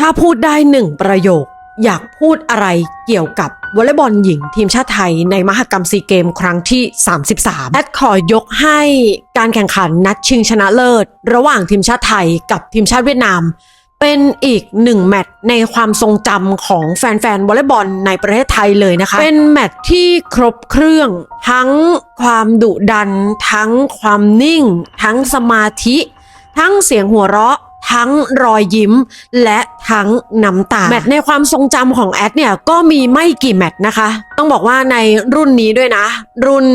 ถ้าพูดได้หนึ่งประโยค อยากพูดอะไรเกี่ยวกับวอลเลย์บอลหญิงทีมชาติไทยในมหกรรมซีเกมครั้งที่ 33แอดขอยกให้การแข่งขันนัดชิงชนะเลิศ ระหว่างทีมชาติไทยกับทีมชาติเวียดนาม เป็นอีกหนึ่งแมตช์ในความทรงจำของแฟนๆวอลเลย์บอลในประเทศไทยเลยนะคะ เป็นแมตช์ที่ครบเครื่อง ทั้งความดุดัน ทั้งความนิ่ง ทั้งสมาธิ ทั้งเสียงหัวเราะ ทั้งรอยยิ้ม และ ทั้งน้ำตา แมตช์ในความทรงจำของแอดเนี่ยก็มีไม่กี่แมตช์นะคะ ต้องบอกว่าในรุ่นนี้ด้วยนะ รุ่น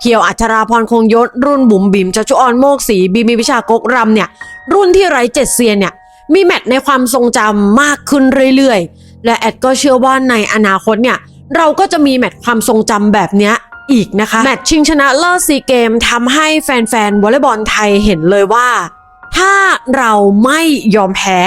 เขียวอัชราพรคงยศ รุ่นบุ๋มบิ๋มจัจุออนโมกศรีบีมีวิชากกรำเนี่ย รุ่นที่ไรเจ็ดเซียนเนี่ยมีแมตช์ในความทรงจำมากขึ้นเรื่อยๆ และแอดก็เชื่อว่าในอนาคตเนี่ยเราก็จะมีแมตช์ความทรงจำแบบเนี้ยอีกนะคะ แมตช์ชิงชนะเลิศซีเกมทำให้แฟนๆวอลเลย์บอลไทยเห็นเลยว่า ถ้าเราไม่ยอมแพ้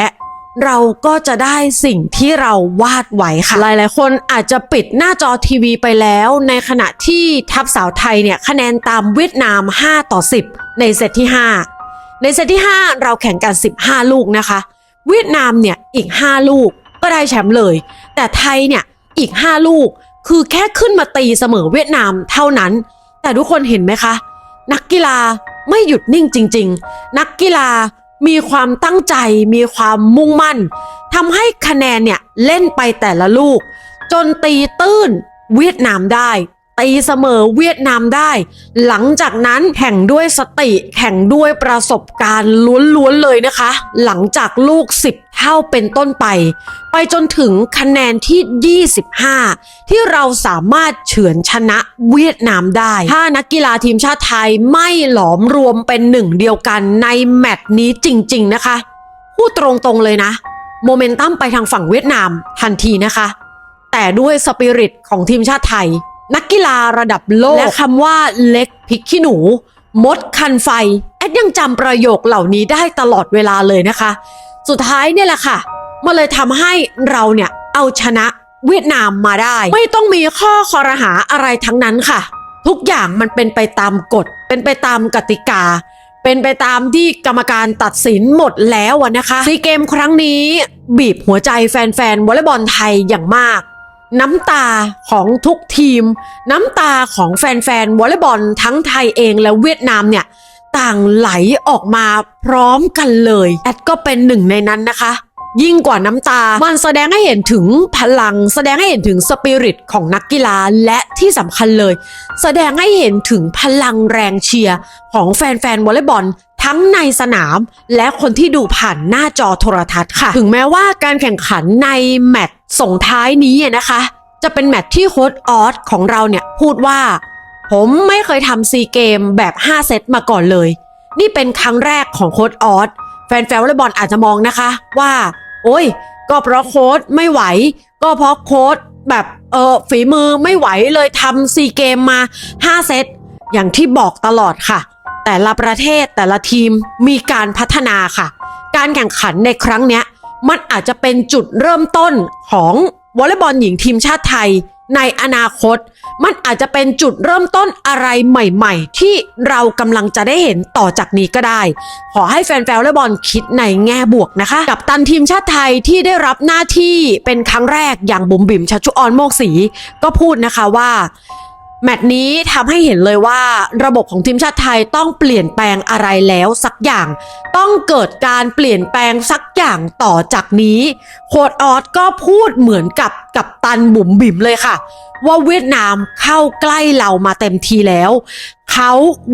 เราก็จะได้สิ่งที่เราวาดไว้ค่ะ หลายๆ คนอาจจะปิดหน้าจอทีวีไปแล้ว ในขณะที่ทัพสาวไทยเนี่ยคะแนนตามเวียดนาม 5 ต่อ 10 ในเซตที่ 5 ในเซตที่ 5 เราแข่งกัน 15 ลูกนะคะ เวียดนามเนี่ยอีก 5 ลูกก็ได้แชมป์เลย แต่ไทยเนี่ยอีก 5 ลูก คือแค่ขึ้นมาตีเสมอเวียดนามเท่านั้น แต่ทุกคนเห็นไหมคะ นักกีฬาไม่หยุดนิ่งจริง ๆ นักกีฬา มีความตั้งใจ มีความมุ่งมั่นทำให้คะแนนเนี่ยเล่นไปแต่ละลูก จนตีตื้นเวียดนามได้ตีเสมอเวียดนามได้ หลังจากนั้นแข่งด้วยสติ แข่งด้วยประสบการณ์ล้วนๆเลยนะคะ หลังจากลูก 10 เท่าเป็นต้นไป ไปจนถึงคะแนนที่ 25 ที่เราสามารถเฉือนชนะเวียดนามได้ ถ้านักกีฬาทีมชาติไทยไม่หลอมรวมเป็นหนึ่งเดียวกันในแมตช์นี้จริง ๆ นะคะ พูดตรงๆเลยนะ โมเมนตัมไปทางฝั่งเวียดนามทันทีนะคะ แต่ด้วยสปิริตของทีมชาติไทย นักกีฬาระดับโลกและคำว่าเล็กพริกขี้หนู มดคันไฟแอดยังจำประโยคเหล่านี้ได้ตลอดเวลาเลยนะคะ สุดท้ายเนี่ยแหละค่ะมันเลยทำให้เราเนี่ยเอาชนะเวียดนามมาได้ ไม่ต้องมีข้อคอรหาอะไรทั้งนั้นค่ะ ทุกอย่างมันเป็นไปตามกฎ เป็นไปตามกติกา เป็นไปตามที่กรรมการตัดสินหมดแล้วอะนะคะซีเกมครั้งนี้บีบหัวใจแฟนๆวอลเลย์บอลไทยอย่างมาก น้ำตาของทุกทีม น้ำตาของแฟนๆวอลเลย์บอลทั้งไทยเองและเวียดนามเนี่ย ต่างไหลออกมาพร้อมกันเลย แอดก็เป็นหนึ่งในนั้นนะคะยิ่งกว่าน้ำตา มันแสดงให้เห็นถึงพลัง แสดงให้เห็นถึงสปิริตของนักกีฬา และที่สำคัญเลย แสดงให้เห็นถึงพลังแรงเชียร์ของแฟนๆวอลเลย์บอลทั้งในสนาม และคนที่ดูผ่านหน้าจอโทรทัศน์ค่ะ ถึงแม้ว่าการแข่งขันในแมตช์ส่งท้ายนี้นะคะ จะเป็นแมตช์ที่โค้ดออสของเราเนี่ยพูดว่า ผมไม่เคยทำซีเกมแบบ 5 เซตมาก่อนเลย นี่เป็นครั้งแรกของโค้ดออสแฟนๆวอลเลย์บอลอาจจะมองนะคะว่า โอ้ย ก็เพราะโค้ดไม่ไหว ก็เพราะโค้ดแบบเออฝีมือไม่ไหวเลยทำซีเกมมา 5 เซต อย่างที่บอกตลอดค่ะ แต่ละประเทศแต่ละทีมมีการพัฒนาค่ะ การแข่งขันในครั้งเนี้ย มันอาจจะเป็นจุดเริ่มต้นของวอลเลย์บอลหญิงทีมชาติไทย ในอนาคต มันอาจจะเป็นจุดเริ่มต้นอะไรใหม่ๆ ที่เรากำลังจะได้เห็นต่อจากนี้ก็ได้ ขอให้แฟนๆวอลเลย์บอลคิดในแง่บวกนะคะ กับตันทีมชาติไทยที่ได้รับหน้าที่เป็นครั้งแรกอย่างบุ๋มบิ๋มชัชชุออนโมกศรีก็พูดนะคะว่า แมตช์นี้ทำให้เห็นเลยว่าระบบของทีมชาติไทยต้องเปลี่ยนแปลงอะไรแล้วสักอย่าง ต้องเกิดการเปลี่ยนแปลงสักอย่างต่อจากนี้ โคดออสก็พูดเหมือนกับกับตันบุ๋มบิ๋มเลยค่ะ ว่าเวียดนามเข้าใกล้เรามาเต็มทีแล้ว เขา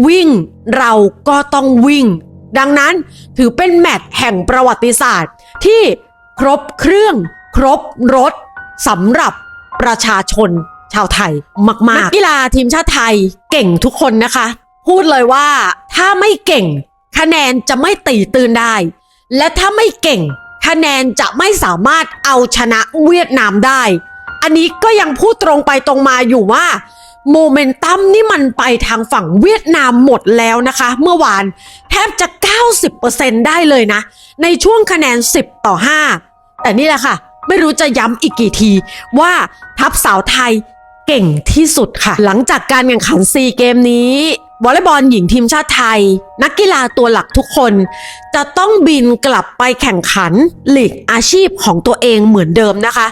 วิ่งเราก็ต้องวิ่ง ดังนั้นถือเป็นแมตช์แห่งประวัติศาสตร์ ที่ครบเครื่อง ครบรถสำหรับประชาชน ชาวไทยมากๆนักกีฬาทีมชาติไทยเก่งทุกคนนะคะ พูดเลยว่าถ้าไม่เก่ง คะแนนจะไม่ตีตื่นได้ และถ้าไม่เก่ง คะแนนจะไม่สามารถเอาชนะเวียดนามได้ อันนี้ก็ยังพูดตรงไปตรงมาอยู่ว่าโมเมนตัมนี่มันไปทางฝั่งเวียดนามหมดแล้วนะคะ เมื่อวานแทบจะ 90%ได้เลยนะ ในช่วงคะแนน 10 ต่อ 5 แต่นี่แหละค่ะ ไม่รู้จะย้ำอีกกี่ทีว่าทัพสาวไทย เก่งที่สุดค่ะ หลังจากการแข่งขันซีเกมนี้วอลเลย์บอลหญิงทีมชาติไทย นักกีฬาตัวหลักทุกคน จะต้องบินกลับไปแข่งขันลีกอาชีพของตัวเองเหมือนเดิมนะคะ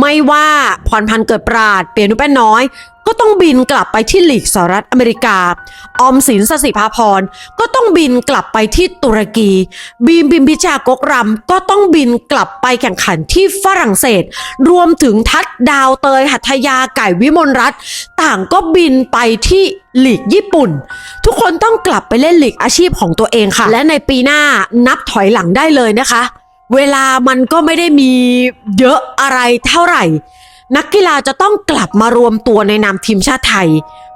ไม่ว่าพรพันธ์เกิดปราด เปียนุแป้นน้อย ก็ต้องบินกลับไปที่หลีกสหรัฐอเมริกา ออมสินสสิภาพรก็ต้องบินกลับไปที่ตุรกี บีมบิมพิชากกรำก็ต้องบินกลับไปแข่งขันที่ฝรั่งเศส รวมถึงทัดดาวเตยหัทยาไก่วิมลรัตน์ต่างก็บินไปที่หลีกญี่ปุ่น ทุกคนต้องกลับไปเล่นหลีกอาชีพของตัวเองค่ะ และในปีหน้านับถอยหลังได้เลยนะคะ เวลามันก็ไม่ได้มีเยอะอะไรเท่าไหร่ นักกีฬาจะต้องกลับมารวมตัวในนามทีมชาติไทย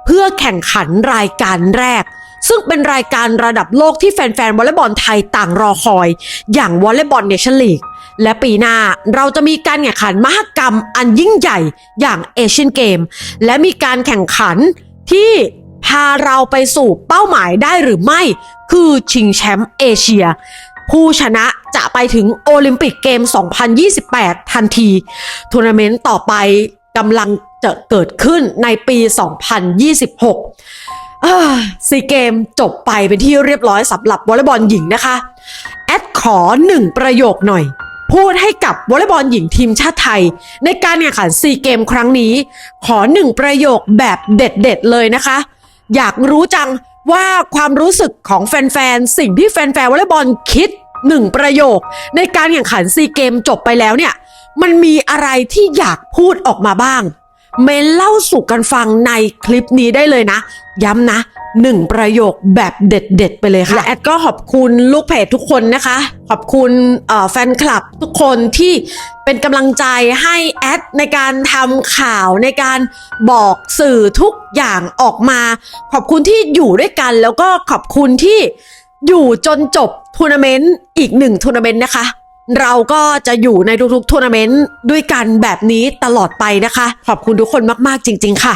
เพื่อแข่งขันรายการแรก ซึ่งเป็นรายการระดับโลกที่แฟนๆวอลเลย์บอลไทยต่างรอคอย อย่างวอลเลย์บอลเนชั่นลีกและปีหน้าเราจะมีการแข่งขันมหกรรมอันยิ่งใหญ่อย่างเอเชียนเกม และมีการแข่งขันที่พาเราไปสู่เป้าหมายได้หรือไม่ คือชิงแชมป์เอเชีย ผู้ชนะจะไปถึงโอลิมปิกเกม 2028 ทันทีทัวร์นาเมนต์ต่อไปกำลังจะเกิดขึ้นในปี 2026ซีเกมจบไปเป็นที่เรียบร้อยสำหรับวอลเลย์บอลหญิงนะคะ แอดขอหนึ่งประโยคหน่อย พูดให้กับวอลเลย์บอลหญิงทีมชาติไทย ในการแข่งขันซีเกมครั้งนี้ ขอหนึ่งประโยคแบบเด็ดๆเลยนะคะ อยากรู้จัง ว่าความรู้สึกของแฟนๆ สิ่งที่แฟนๆวอลเลย์บอลคิดหนึ่งประโยค ในการแข่งขันซีเกมจบไปแล้วเนี่ย มันมีอะไรที่อยากพูดออกมาบ้าง เมนเล่าสู่กันฟังในคลิปนี้ได้เลยนะ ย้ำนะ หนึ่งประโยคแบบเด็ด ๆ ไปเลยค่ะ และแอดก็ขอบคุณลูกเพจทุกคนนะคะ ขอบคุณแฟนคลับทุกคนที่เป็นกำลังใจให้แอดในการทำข่าวในการบอกสื่อทุกอย่างออกมา ขอบคุณที่อยู่ด้วยกัน แล้วก็ขอบคุณที่อยู่จนจบทัวร์นาเมนต์อีกหนึ่งทัวร์นาเมนต์นะคะเราก็จะอยู่ในทุกๆทัวร์นาเมนต์ด้วยกันแบบนี้ตลอดไปนะคะ ขอบคุณทุกคนมากๆจริง ๆ ค่ะ